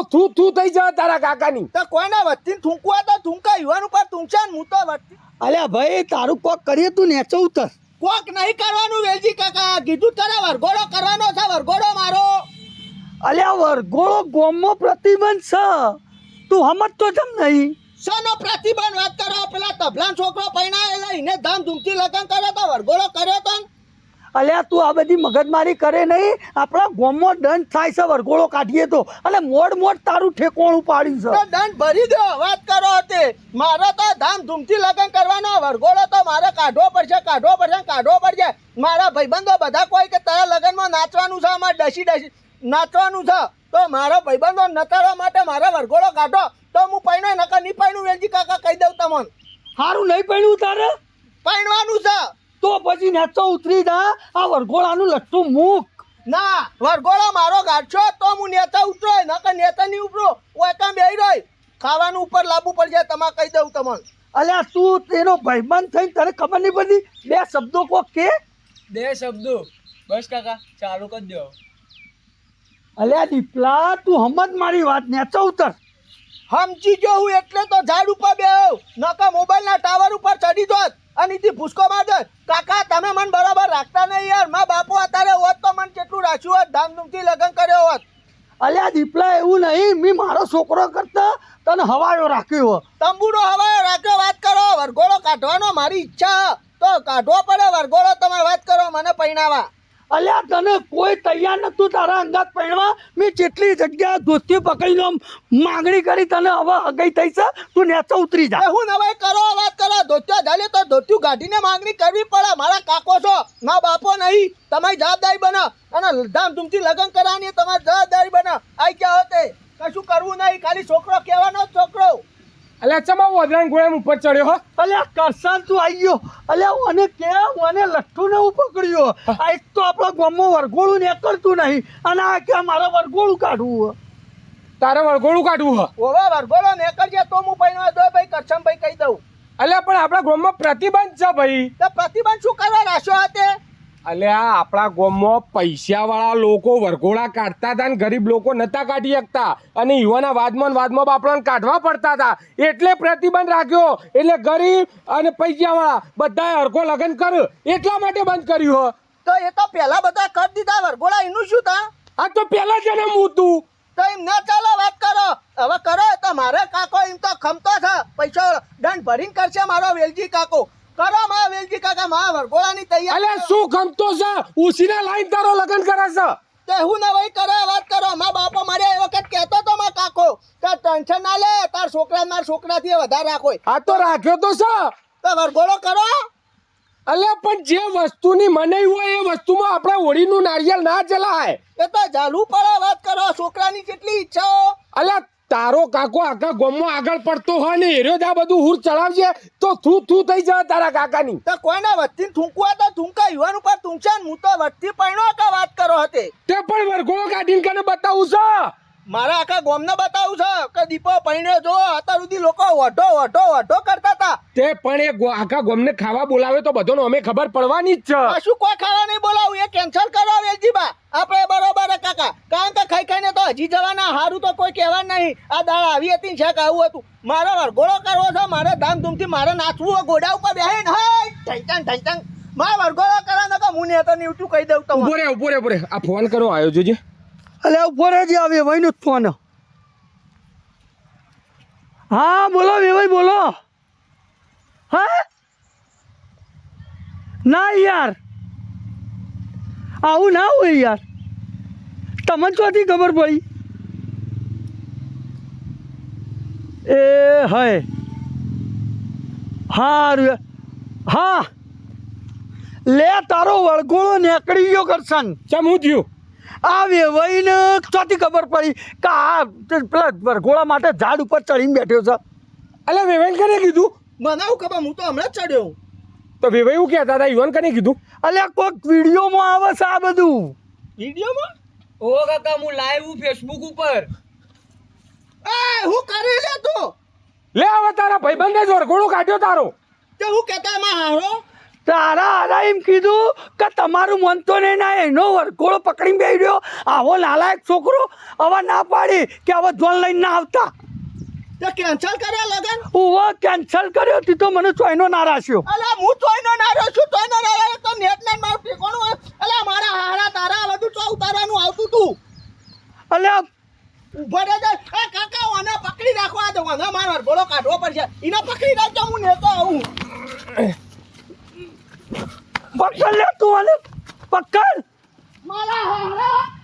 તો થૂ થૂ થઈ જાય તારા કાકાની. તો કોઈના વચ્ચે થૂંકવા તો થૂંકા યુવાન ઉપર થૂંકશે ને હું તો વચ્ચે. અલ્યા ભાઈ તારું કોક કરીએ તું નેચો ઉતર કોક નહીં કરવાનું વેલજી કાકા. કીધું તને વરઘોડો કરવાનો છે વરઘોડો મારો. અલ્યા વરઘોડો ગોમો પ્રતિબંધ છે. તું સમજતો જમ નહીં. શાનો પ્રતિબંધ? વાત કરો. પેલા તબલાન છોકરો પૈણાયેલા એને ધામધૂમથી લગ્ન કર્યો તો વરઘોડો કર્યો. અલ્યા તું આ બધી મગજમારી કરે નહીં. આપણા ગોમમાં દંડ થાય છે વરઘોડો કાઢીએ તો. અને મોડ મોડ તારું ઠેકોણું પાડ્યું છે. દંડ ભરી દો વાત કરો તે. મારે તો ધામધૂમથી લગ્ન કરવાનો વરઘોડો તો મારે કાઢવો પડશે કાઢવો પડશે કાઢવો પડશે. મારા ભાઈબંધો બધા કોઈ કે તારા લગ્નમાં નાચવાનું છે અમારે ડસી ડસી નાચવાનું છે. તો મારા ભાઈબંધો નચાડવા માટે મારે વરઘોડો કાઢો. તો હું પૈણો નકર નહીં પૈણું વેલજી કાકા કહી દઉં તમને. સારું નહીં પડ્યું તારે? પૈણવાનું છે. તો પછી નેચો ઉતરી જા. આ વરઘોડાનું લઠ્ઠું મૂક. ના વરઘોડો મારો ગાઢશો તો હું નેતા ઉતરો નકર નેતા નહીં ઉતરો ઓય કામ બેહી રહ્યો ખાવાનું ઉપર લાવવું જાય તમારે કહી દઉં તમને. અલ્યા તું તેનો ભાઈબંધ થઈને તને ખબર નહીં પડતી બે શબ્દો કોક કે? બે શબ્દો. બસ કાકા ચાલુ કરી દો. અલ્યા દીપલા તું હમત મારી વાત નેચો ઉતર. સમજી જો હું એટલે તો ઝાડ ઉપર બેહો. નકા મોબાઈલના ટાવર ઉપર ચડી જોત. અને ઈથી ભૂસકો મારજો કાકા તમે મને બરાબર રાખતા નહીં યાર. મા બાપુ અત્યારે હોત તો મને કેટલું રાખ્યું હોત? ધામધૂમથી લગ્ન કર્યો હોત. અલ્યા દીપલા એવું નહીં. મેં મારો છોકરો કરતા તને હવાયો રાખ્યો તંબુનો હવાયો રાખ્યો વાત કરો. વરઘોડો કાઢવાનો મારી ઈચ્છા. તો કાઢવો પડે. વરઘોડો તમે વાત કરો મને પૈણાવા. અલ્યા તને કોઈ તૈયાર નતું તારા અંગાત પહેણવા? મેં જેટલી જગ્યા દોસ્તી પકડીને માંગણી કરી, તને હવે હગઈ થઈ છે? તું નેચો ઉતરી જા. હું નવાઈ કરો વાત કરો. ધોત્યો ઝાલે તો ધોત્યું કાઢીને માંગણી કરવી પડે. મારા કાકો છો. મા બાપો નહીં. તમારી જવાબદારી બનો. અને ધામધૂમથી લગ્ન કરવાની તમારી જવાબદારી બના. આઈ ક્યાં હોતે. કશું કરવું નહીં. ખાલી છોકરો કહેવાનો છોકરો. અલ્યા ચમા વદરાન ગોળામ ઉપર ચડ્યો હો. અલ્યા કરસાન તું આવી ગયો. અલ્યા મને કે મને લઠ્ઠુને હું પકડ્યો. આ એક તો આપણા ગામમાં વરઘોડું નીકળતું નહીં. અને આ કે મારે વરઘોડું કાઢવું તારે વળગોળું કાઢવું હો ઓવા વરઘોડો ને કરજે તો હું પૈણવા દો ભાઈ કરશમભાઈ કહી દઉં. અલે પણ આપણા ગામમાં પ્રતિબંધ છે ભાઈ. તો પ્રતિબંધ શું કરવા રાખ્યો હતે અલ્યા આપણા ગામમાં પૈસાવાળા લોકો વરઘોડા કાઢતા હતા ને ગરીબ લોકો નતા કાઢી શકતા. અને યુવાના વાદમાં વાદમાં આપણને કાઢવા પડતા હતા એટલે પ્રતિબંધ રાખ્યો. એટલે ગરીબ અને પૈસાવાળા બધાએ હરખો લગ્ન કર એટલા માટે બંધ કર્યું હો. તો એ તો પહેલા બધા કરી દીધા. વરઘોડા એનું શું તા? આ તો પહેલા જન્મ મૂતું. તો એમ ના ચાલો વાત કરો. હવે કરો તો મારે કાકો એમ તો ખમતો છે. પૈસા દંડ ભરીને કરશે મારો વેલજી કાકો. કરો મારા વેલજી કાકા મારા વરઘોડાની તૈયારી અલે શું ગમતો છે? ઉસીને લાઈન તારો લગ્ન કરે છે. તે હું ને ભાઈ કરે વાત કરો. મા બાપો મારે એ વખત કહેતો તો મા કાકો તાર ટેન્શન ના લે તાર છોકરા મારા છોકરાથી વધારે રાખો. આ તો રાખ્યો તો છે. તો વરઘોડો કરો. અલે પણ જે વસ્તુની મનાઈ હોય એ વસ્તુમાં આપણે હોળીનું નારિયેળ ના ચલાય એ તો જાલુ પડે વાત કરો. છોકરાની કેટલી ઈચ્છાઓ અલ્યા તારો કાકો આખા ગોમમાં આગળ પડતો હોય ને એરો જ આ બધું હુર ચડાવજે તો થૂ થૂ થઈ જાય તારા કાકાની. તો કોઈને વચ્ચે થૂંકવા તો થૂંકા યુવાન ઉપર થૂંકશે હું તો વચ્ચે પૈણો આખા વાત કરો હતી. તે પણ વરઘોડો કાઢીને કને બતાવું છે? મારા આખા ગોમને બતાવું છે કે દીપો પૈણે જો અત્યાર સુધી લોકો વઢો વઢો વઢો કરતા હતા. તે પણ એ આખા ગામને ખાવા બોલાવે તો બધાને અમે ખબર પડવાની જ છે. શું કોઈ ખાવા નહીં બોલાવું? એ કેન્સલ કરો વેલજીબા. આપણે બરોબર કાકા. કારણ કે ખાઈ ખાઈને તો હજી જવાના હારું તો કોઈ કહેવા નહીં. આ દાળ આવી હતી ને છે આવું હતું. મારે વરઘોડો કરવો છે મારે ધામધૂમથી મારે નાચવું હોય ઘોડા ઉપર બેહીને હાય ઢંચણ ઢંચણ મારે વરઘોડો કરવા નકા હું ને તો નીવટું કહી દઉં તમને. ઊભો રે ઊભો રે ઊભો રે આ ફોન કરો આવ્યો જોજે. અલ્યા ઊભો રહેજે આવે વહીનો જ ફોન. હા બોલો વેવાઈ બોલો. હા? ના યાર. આવું ના હોય યાર. તમને ક્યાંથી ખબર પડી? એ હય. હારું હા. લે તારો વળગોળો નીકળી ગયો કરશન. ચમ હું થયું? આ વેવાઈને ક્યાંથી ખબર પડી? કે આ પેલા વરઘોળા માટે ઝાડ ઉપર ચડીને બેઠ્યો છે? એટલે વેવાઈને કરે કીધું? મને આવું ખબર? હું તો હમણાં જ ચડ્યો તો વેવાઈ એવું કહેતા હતા યુવાન કને કીધું? અલ્યા કોઈક વિડીયોમાં આવે છે આ બધું. વિડીયોમાં? ઓ કાકા હું લાઈવ હું ફેસબુક ઉપર. એ હું કરી લે તું. લે હવે તારા ભાઈબંધે જ વરઘોડો કાઢ્યો તારો. તે હું કહેતા એમાં હારો? તારા આરા એમ કીધું કે તમારું મન તો નહીં ના એનો વરઘોડો પકડીને બેસી રહ્યો. આવો નાલાયક છોકરો હવે ના પાડી કે હવે ધોન લઈને ના આવતા. તે કેન્સલ કર્યા લગન? ઉવો કેન્સલ કર્યો? તી તો મને ચોઈનો થયો અલા હું ચોઈનો નાર્યો છું ચોઈનો નારાજ તો નેટ લાઈનમાં ઠેકોણું અલા મારા હારા તારા બધું ચો ઉતારવાનું આવતું તું? અલ્યા ઊભો રે દે એ કાકા ઓને પકડી રાખવા દો. ઓને મારો બોલો કાઢવો પડશે. ઈને પકડી રાખજો હું નેતો આવું. પકડ લે તું ઓને પકડ. મારા હારા